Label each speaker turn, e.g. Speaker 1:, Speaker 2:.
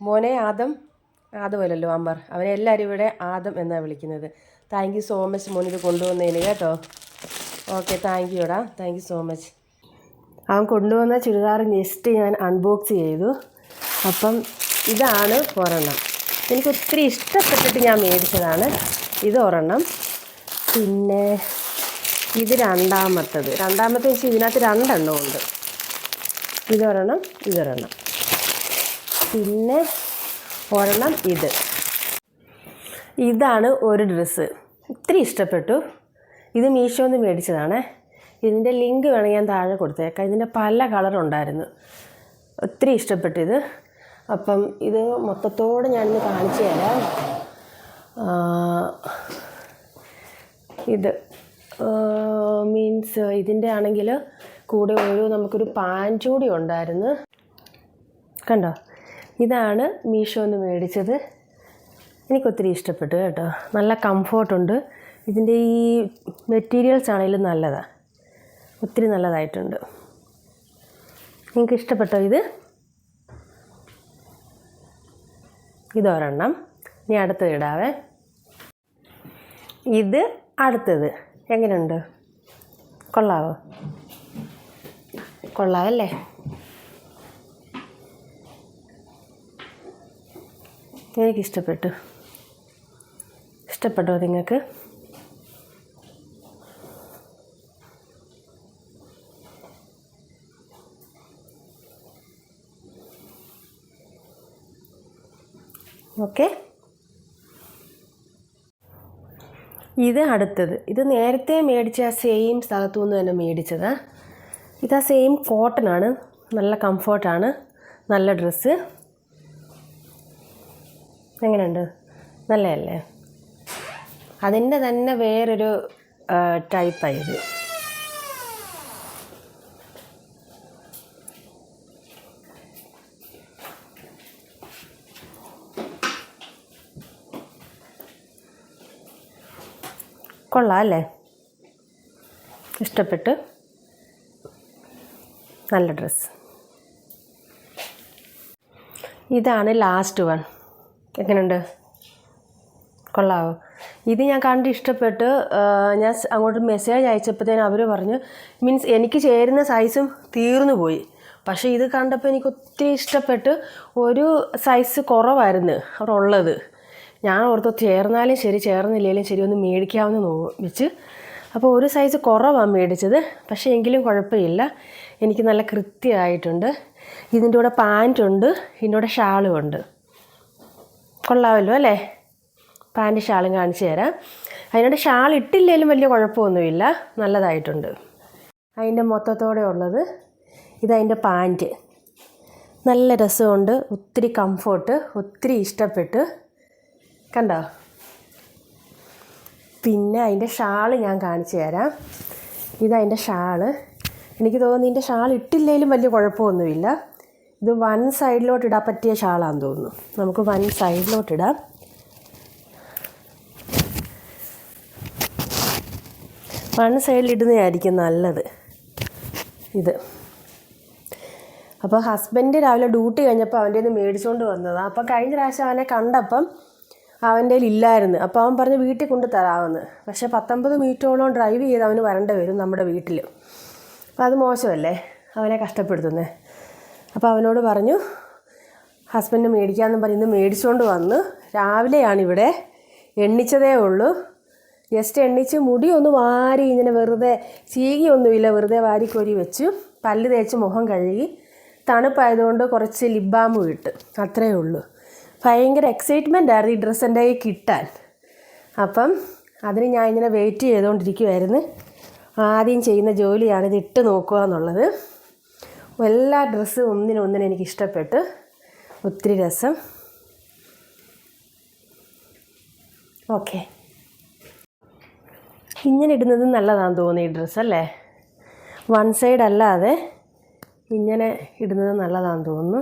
Speaker 1: മോനെ ആദം ആദമല്ലല്ലോ അമ്മർ അവനെ എല്ലാവരും ഇവിടെ ആദം എന്നാണ് വിളിക്കുന്നത്. താങ്ക് യു സോ മച്ച് മോൻ ഇത് കൊണ്ടുവന്നതിന് കേട്ടോ. ഓക്കെ താങ്ക് യു എടാ. താങ്ക് യു സോ മച്ച് അവൻ കൊണ്ടുവന്ന ചുരിദാർ നെസ്റ്റ് ഞാൻ അൺബോക്സ് ചെയ്തു. അപ്പം ഇതാണ് ഒരെണ്ണം. എനിക്ക് ഒത്തിരി ഇഷ്ടപ്പെട്ടിട്ട് ഞാൻ മേടിച്ചതാണ്. ഇത് ഒരെണ്ണം. പിന്നെ ഇത് രണ്ടാമത്തത്. രണ്ടാമത്തെ വെച്ച് ഇതിനകത്ത് രണ്ടെണ്ണം ഉണ്ട്. ഇതൊരെണ്ണം ഇതൊരെണ്ണം. പിന്നെ ഒരെണ്ണം ഇത്. ഇതാണ് ഒരു ഡ്രസ്സ്. ഒത്തിരി ഇഷ്ടപ്പെട്ടു. ഇത് മീഷോന്ന് മേടിച്ചതാണ്. ഇതിന്റെ ലിങ്ക് വേണമെങ്കിൽ ഞാൻ താഴെ കൊടുത്തേക്കാം. ഇതിന്റെ പല കളറുണ്ടായിരുന്നു ഒത്തിരി ഇഷ്ടപ്പെട്ടു ഇത്. അപ്പം ഇത് മൊത്തത്തോടെ ഞാനിന്ന് കാണിച്ചു തരാം. ഇത് മീൻസ് ഇതിന്റെ ആണെങ്കിൽ കൂടെ ഒരു നമുക്കൊരു പാന്റ് കൂടി ഉണ്ടായിരുന്നു. കണ്ടോ? ഇതാണ് മീഷോന്ന് മേടിച്ചത്. എനിക്കൊത്തിരി ഇഷ്ടപ്പെട്ടു കേട്ടോ. നല്ല കംഫോർട്ടുണ്ട്. ഇതിന്റെ ഈ മെറ്റീരിയൽസ് ആണെങ്കിലും നല്ലതാണ് ഒത്തിരി നല്ലതായിട്ടുണ്ട്. നിങ്ങൾക്ക് ഇഷ്ടപ്പെട്ടോ ഇത്? ഇതൊരെണ്ണം. ഇനി അടുത്തത് ഇടാവേ. ഇത് അടുത്തത്. എങ്ങനെയുണ്ട് കൊള്ളാവോ? കൊള്ളാമല്ലേ എനിക്കിഷ്ടപ്പെട്ടു ഇഷ്ടപ്പെട്ടോ. നിങ്ങൾക്ക്? ഓക്കെ. ഇത് അടുത്തത്. ഇത് നേരത്തെ മേടിച്ച ആ സെയിം സ്ഥലത്തു നിന്ന് തന്നെ മേടിച്ചത്. ഇത് ആ സെയിം കോട്ടൺ ആണ്. നല്ല കംഫോർട്ടാണ് നല്ല ഡ്രസ്സ് എങ്ങനെയുണ്ട്? നല്ലതല്ലേ? അതിന്റെ തന്നെ വേറൊരു ടൈപ്പായത് കൊള്ളാം അല്ലേ? ഇഷ്ടപ്പെട്ട്. നല്ല ഡ്രസ്സ്. ഇതാണ് ലാസ്റ്റ് വൺ. എങ്ങനെയുണ്ട് കൊള്ളാവോ? ഇത് ഞാൻ കണ്ട് ഇഷ്ടപ്പെട്ട് ഞാൻ അങ്ങോട്ട് മെസ്സേജ് അയച്ചപ്പോഴത്തേനും അവർ പറഞ്ഞു മീൻസ് എനിക്ക് ചേരുന്ന സൈസും തീർന്നു പോയി. പക്ഷേ ഇത് കണ്ടപ്പോൾ എനിക്ക് ഒത്തിരി ഇഷ്ടപ്പെട്ട് ഒരു സൈസ് കുറവായിരുന്നു അവിടെ ഉള്ളത്. ഞാൻ ഓർത്ത് ചേർന്നാലും ശരി ചേർന്നില്ലെങ്കിലും ശരി ഒന്ന് മേടിക്കാമെന്ന് നോ വെച്ച്. അപ്പോൾ ഒരു സൈസ് കുറവാണ് മേടിച്ചത്. പക്ഷേ എങ്കിലും കുഴപ്പമില്ല. എനിക്ക് നല്ല കൃത്യമായിട്ടുണ്ട്. ഇതിന്റെ കൂടെ പാന്റുണ്ട് ഇതിന്റെ കൂടെ ഷാളും ഉണ്ട്. കൊള്ളാമല്ലോ അല്ലേ? പാന്റ് ഷാളും കാണിച്ചു തരാം. അതിനോട് ഷാൾ ഇട്ടില്ലെങ്കിലും വലിയ കുഴപ്പമൊന്നുമില്ല. നല്ലതായിട്ടുണ്ട്. അതിന്റെ മൊത്തത്തോടെ ഉള്ളത് ഇതതിന്റെ പാന്റ് നല്ല രസമുണ്ട്. ഒത്തിരി കംഫോർട്ട് ഒത്തിരി ഇഷ്ടപ്പെട്ട്. കണ്ടോ? പിന്നെ അതിന്റെ ഷാൾ ഞാൻ കാണിച്ചു തരാം. ഇതതിന്റെ ഷാൾ. എനിക്ക് തോന്നുന്നു ഇതിന്റെ ഷാൾ ഇട്ടില്ലെങ്കിലും വലിയ കുഴപ്പമൊന്നുമില്ല. ഇത് വൺ സൈഡിലോട്ട് ഇടാൻ പറ്റിയ ഷാളാന്ന് തോന്നുന്നു. നമുക്ക് വൺ സൈഡിലോട്ട് ഇടാം വൺ സൈഡിൽ ഇടുന്നതായിരിക്കും നല്ലത്. ഇത്. അപ്പോൾ ഹസ്ബൻഡ് രാവിലെ ഡ്യൂട്ടി കഴിഞ്ഞപ്പോൾ അവന്റെ നിന്ന് മേടിച്ചുകൊണ്ട് വന്നതാണ് അപ്പോൾ കഴിഞ്ഞ പ്രാവശ്യം അവനെ കണ്ടപ്പം അവന്റെ ഇല്ലായിരുന്നു. അപ്പോൾ അവൻ പറഞ്ഞ് വീട്ടിൽ കൊണ്ട് തരാമെന്ന്. പക്ഷേ പത്തൊമ്പത് മീറ്ററോളം ഡ്രൈവ് ചെയ്ത് അവന് വരേണ്ടി വരും നമ്മുടെ വീട്ടിൽ. അപ്പോൾ അത് മോശമല്ലേ? അവനെ കഷ്ടപ്പെടുത്തുന്നത് അപ്പോൾ അവനോട് പറഞ്ഞു ഹസ്ബൻഡ് മേടിക്കാമെന്ന് പറയുന്നത് മേടിച്ചുകൊണ്ട് വന്ന് രാവിലെയാണിവിടെ എണ്ണിച്ചതേ ഉള്ളൂ. ജസ്റ്റ് എണ്ണിച്ച് മുടി ഒന്ന് വാരി ഇങ്ങനെ വെറുതെ ചീകിയൊന്നുമില്ല വെറുതെ വാരിക്കോരി വെച്ചു. പല്ല് തേച്ച് മുഖം കഴുകി. തണുപ്പായതുകൊണ്ട് കുറച്ച് ലിബാമും ഇട്ട്. അത്രയേ ഉള്ളൂ. ഭയങ്കര എക്സൈറ്റ്മെന്റ് ആയിരുന്നു ഈ ഡ്രസ്സ് എന്റെ കയ്യിൽ കിട്ടാൻ. അപ്പം അതിന് ഞാൻ ഇങ്ങനെ വെയിറ്റ് ചെയ്തുകൊണ്ടിരിക്കുമായിരുന്നു ആദ്യം ചെയ്യുന്ന ജോലിയാണ് ഇട്ട് നോക്കുക എന്നുള്ളത്. എല്ലാ ഡ്രസ്സും ഒന്നിനൊന്നിനും എനിക്ക് ഇഷ്ടപ്പെട്ട് ഒത്തിരി രസം. ഓക്കെ. ഇങ്ങനെ ഇടുന്നത് നല്ലതാണെന്ന് തോന്നി ഈ ഡ്രസ്സ് അല്ലേ? വൺ സൈഡ് അല്ലാതെ ഇങ്ങനെ ഇടുന്നത് നല്ലതാണെന്ന് തോന്നുന്നു.